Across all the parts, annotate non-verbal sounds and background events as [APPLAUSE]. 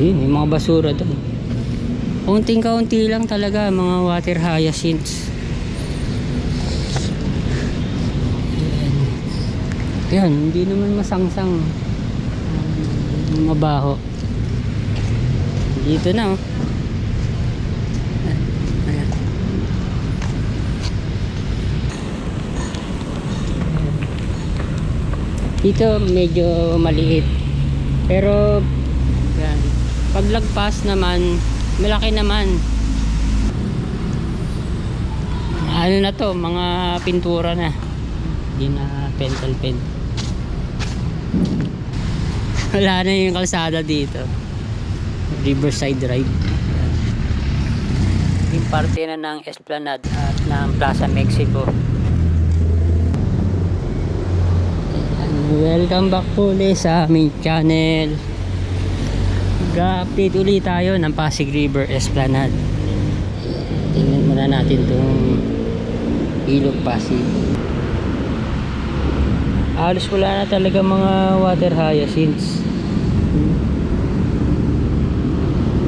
Yun, may mga basura doon. Kaunting-kaunti lang talaga mga water hyacinths. Yan, hindi naman masangsang. Um, mabaho. Dito na oh. Dito medyo maliit. Pero. Paglagpas naman, malaki naman. Ano na to, mga pintura na. Hindi na pencil pen. [LAUGHS] Wala na yung kalsada dito. Riverside Drive. Yung parte na ng Esplanade at ng Plaza Mexico. Ayan, Welcome back po sa aming channel. Ga-update ulit tayo ng Pasig River Esplanade. Tingnan muna natin itong Ilog Pasig. Halos wala na talaga mga water hyacinths.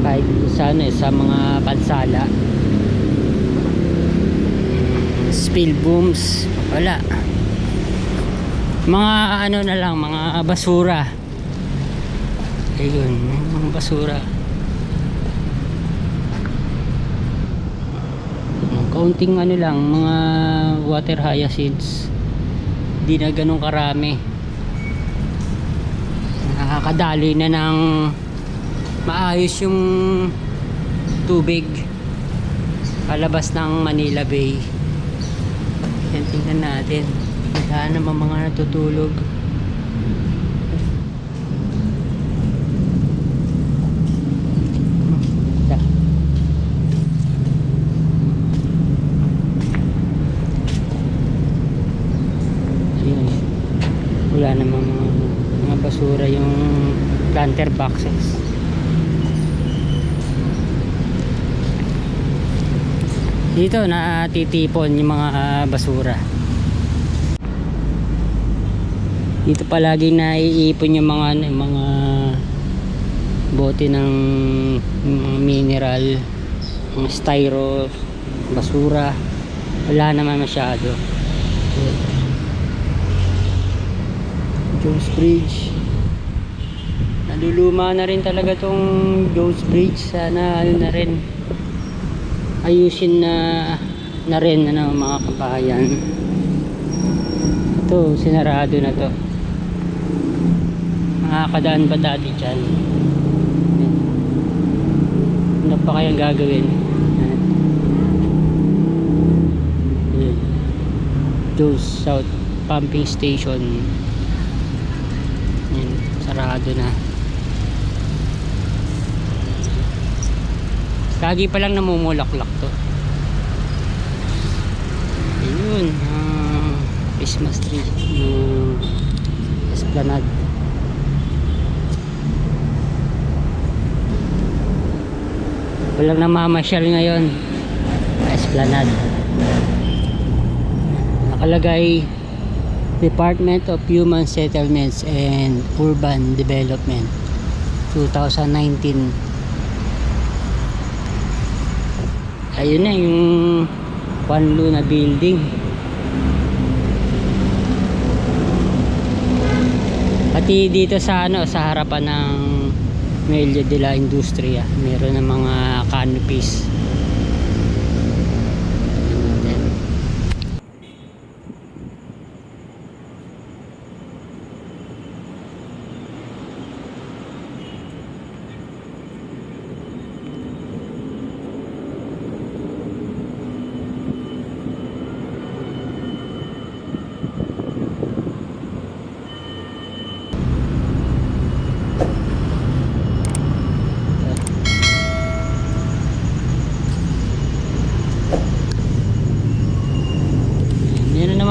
Kahit sa, ano, eh, sa mga pansala. Spill booms. Wala mga ano na lang mga basura ayun mga basura. Kaunting ano lang mga water hyacinths. Di na ganun karami. Nakakadali na ng maayos yung tubig palabas ng Manila Bay. Yan tingnan natin wala naman mga natutulog. Da. Ayun. Wala namang mga, mga basura yung planter boxes. Dito natitipon yung mga ah, basura. dito palagi naiipon yung mga ano, yung mga bote ng mineral mga styro basura wala naman masyado Jones Bridge. Naluluma na rin talaga tong Jones Bridge. Sana ano na rin. Ayusin na na rin ano, mga kabayan ito sinarado na to. Makakadaan ba dati dyan. Yan. ano pa kayang gagawin. Dose South Pumping Station Yan. sarado na. Kagi pa lang namumulaklak to. Ayun ah, Christmas tree ng Esplanade. Walang namamasyal ngayon Esplanade. Nakalagay Department of Human Settlements and Urban Development 2019 ayun na yung Juan Luna Building. Pati dito sa ano sa harapan ng Melia de la Industria meron ng mga canopies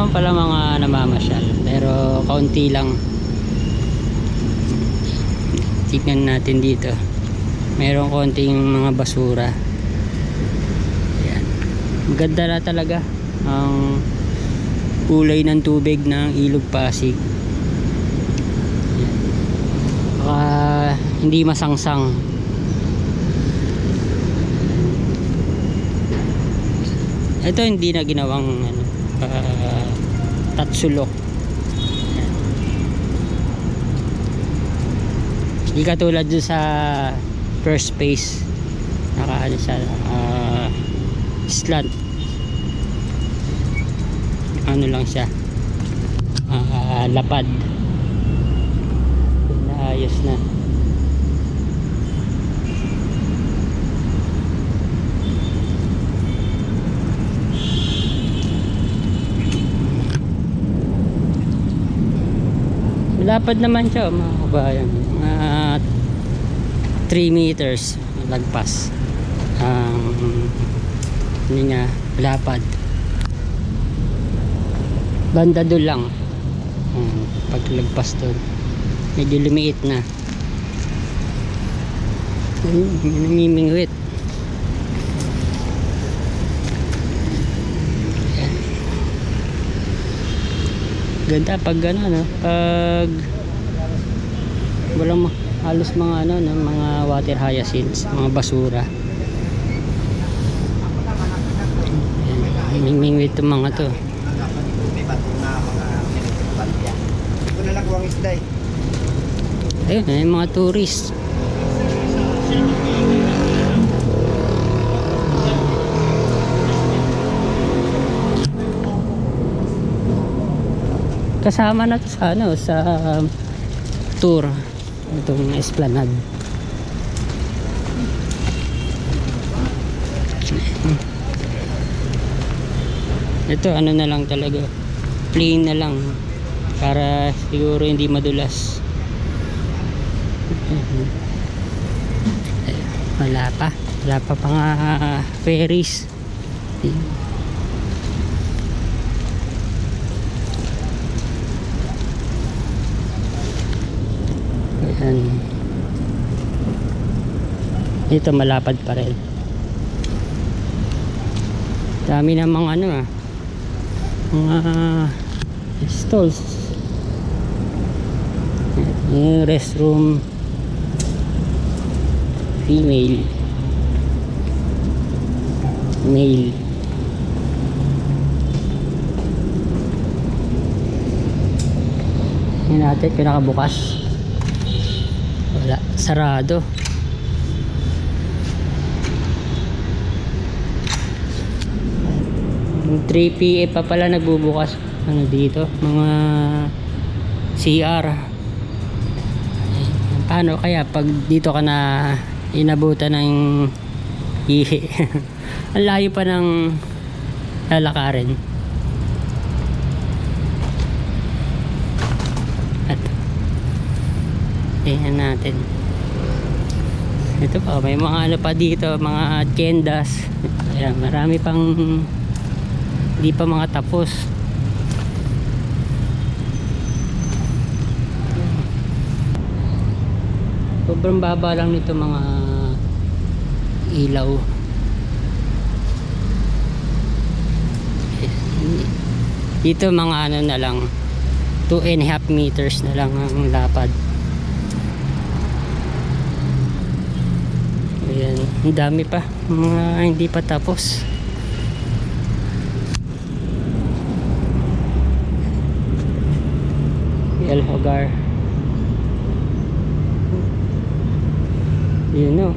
naman pala mga namamasyal pero kaunti lang. Tignan natin dito. Merong konting mga basura. Yan maganda na talaga ang kulay ng tubig ng ilog pasig. Baka hindi masangsang. Ito hindi na ginawang ano, uh, tatsulok. Hindi katulad dun sa first space. Naka ano siya, ah, slant. Ano lang siya. ah, lapad. Naayos na. Lapad naman siya mga kabayan. Mga 3 meters lagpas. Um, niya lapad. Banda doon lang. Um, paglagpas doon. Medyo lumiit na. Namimingwit. Ganda pag ano, no? Pag walang halos mga ano, no? mga water hyacinths, mga basura. Ayan, mingmingwit itong mga to. Ayun, ay mga tourist. Kasama na to sa ano, sa um, tour itong esplanade. Ito ano na lang talaga. Plain na lang para siguro hindi madulas. Wala pa. Wala pa pa nga ferries. Ayan. Ito malapad pa rin. Dami namang ano ah. Mga stalls. Yung restroom female male yun natin pinakabukas wala. Sarado. Yung 3 PM pa pala nagbubukas. Ano dito? Mga CR paano? Kaya pag dito ka na inabutan ng ihi [LAUGHS] ang layo pa ng lalakarin tingnan natin. Ito pa may mga ano pa dito mga tiendas Ayan, marami pang hindi pa mga tapos. Sobrang baba lang nito mga ilaw. Dito mga ano na lang 2 and a half meters na lang ang lapad ayan ang dami pa. Mga hindi pa tapos. El Hogar. Yun no?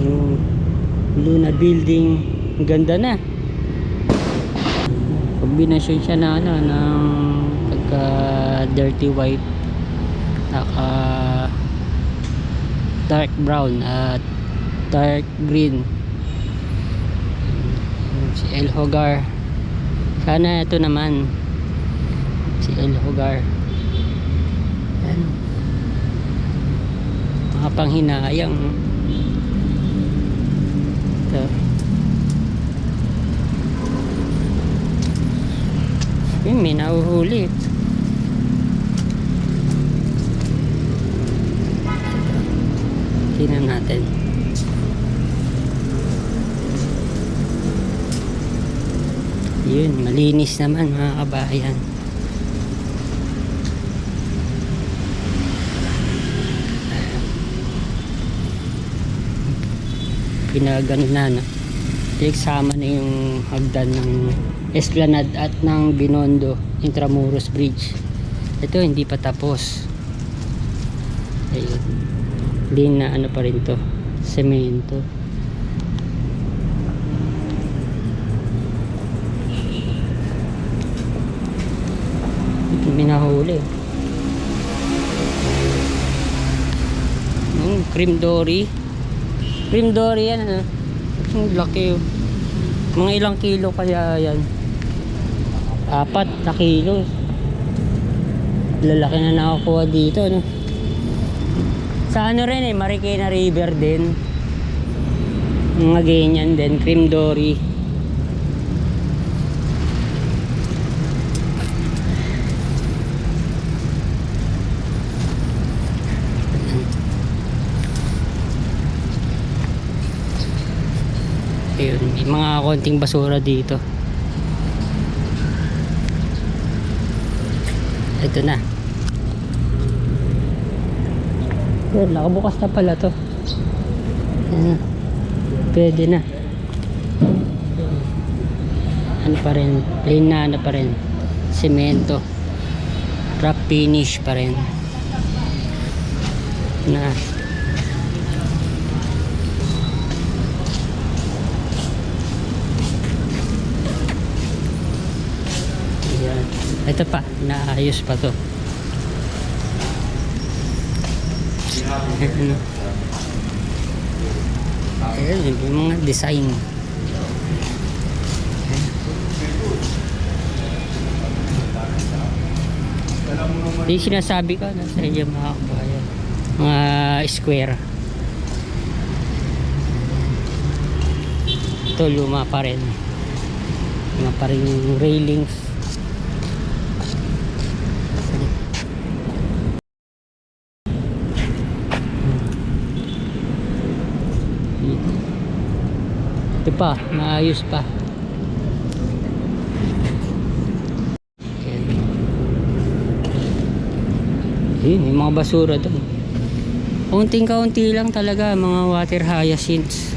Yung Luna building. Ganda na. Kombinasyon siya na ano ng pagka dirty white naka dark brown at dark green. Si El Hogar. Sana ito naman. Si El Hogar. Yan mga panghinayang. Ito. Yun may nahuhuli tingnan natin. Yun malinis naman mga kabayan. Pinagano na no? Pinagsama na yung hagdan ng Esplanade at ng Binondo Intramuros Bridge. Ito hindi pa tapos. Ayun hindi na ano pa rin to semento. Minahuli yung cream dory. Cream dory yan ano? Ang laki oh. mga ilang kilo kaya yan? Apat na kilo. Lalaki na nakakuha dito no sa ano rin eh Marikina River din mga ganyan din cream dory Ayun, may mga konting basura dito. Ito na. Ayun, nakabukas na pala to. Ayan. Pwede na. Ano pa rin, plain na ano pa rin. Semento. Wrap finish pa rin. Na. Ayan. Ito pa, naayos pa to. Ayan, yung mga design. Yung sinasabi ko na sa inyo mga kabayan. Mga square. Ito luma pa rin. Luma pa rin railings. Pa, maayos pa. Ayan. Ayun, may mga basura doon. Kaunting-kaunti lang talaga mga water hyacinths.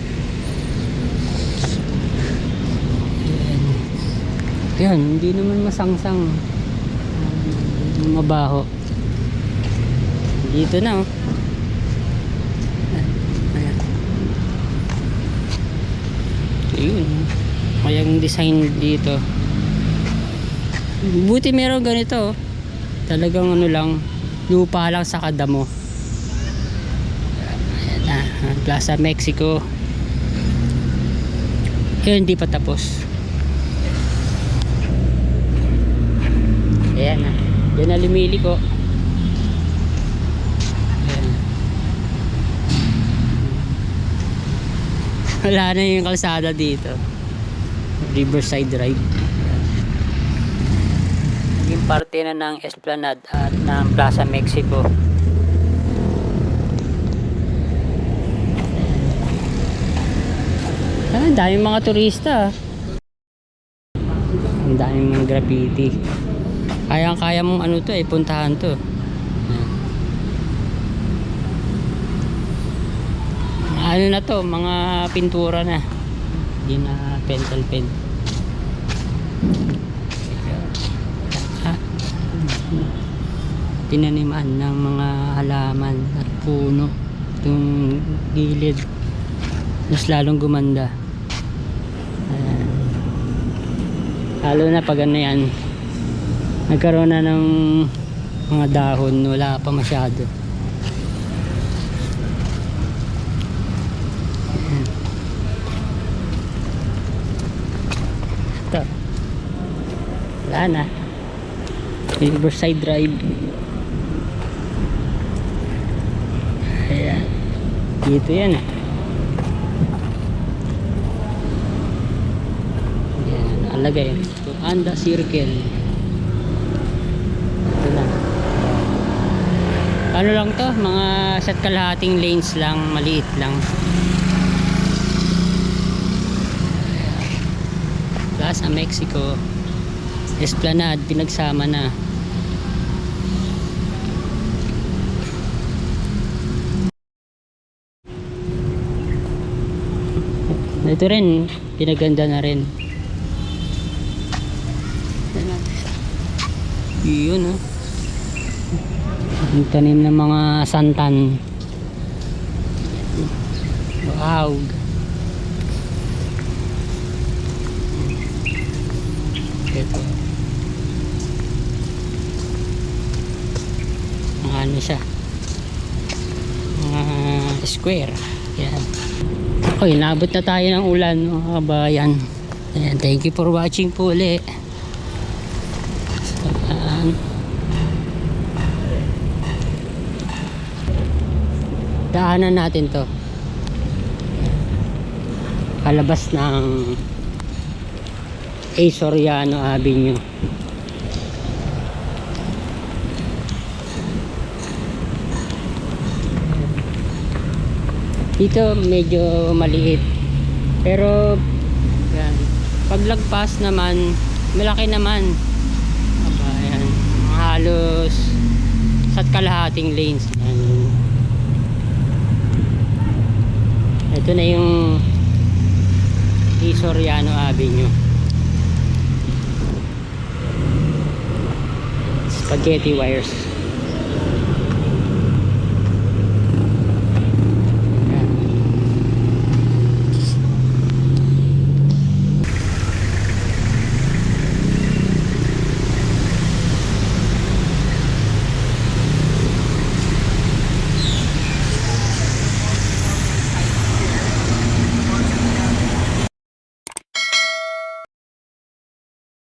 Ayan. Hindi naman masangsang. Mabaho. Dito na oh. Ayun. Kaya yung design dito. Buti meron ganito. oh. Talagang ano lang, lupa lang sa kadamo. Na, ah, Plaza Mexico. Yun, hindi pa tapos. Ayan na. Yan na lumili ko. Wala na yung kalsada dito. Riverside Drive. Yung parte na ng Esplanade at ng Plaza Mexico. Ah, daming mga turista. ah. Ang daming mga graffiti. Kaya kaya mong ano to eh, puntahan to. Ayan. Ano na to, mga pintura na. Hindi na pencil pen. Tinaniman ng mga halaman at puno itong gilid mas lalong gumanda Ayan. lalo na pag ano yan nagkaroon na ng mga dahon wala pa masyado wala na Riverside Drive ayan dito yan eh Ayan, nakalagay. Anda Circle. Ito na. Ano lang to? Mga set kalahating lanes lang. Maliit lang. Plaza Mexico. Esplanade. Pinagsama na. Ito rin, pinaganda na rin. Yun oh. Ang tanim ng mga santan. Wow. Ito. Mga ano siya. Mga square. Yan. Okay, nabot na tayo ng ulan mga kabayan. Ayan, thank you for watching po ulit. Ayan. Daanan natin to. Kalabas ng A. Soriano Avenue. Dito medyo maliit. Pero yan. Paglagpas naman, malaki naman. Aba, yan. Halos sa kalahating lanes. Yan. Ito na yung E. Soriano Avenue. Spaghetti wires.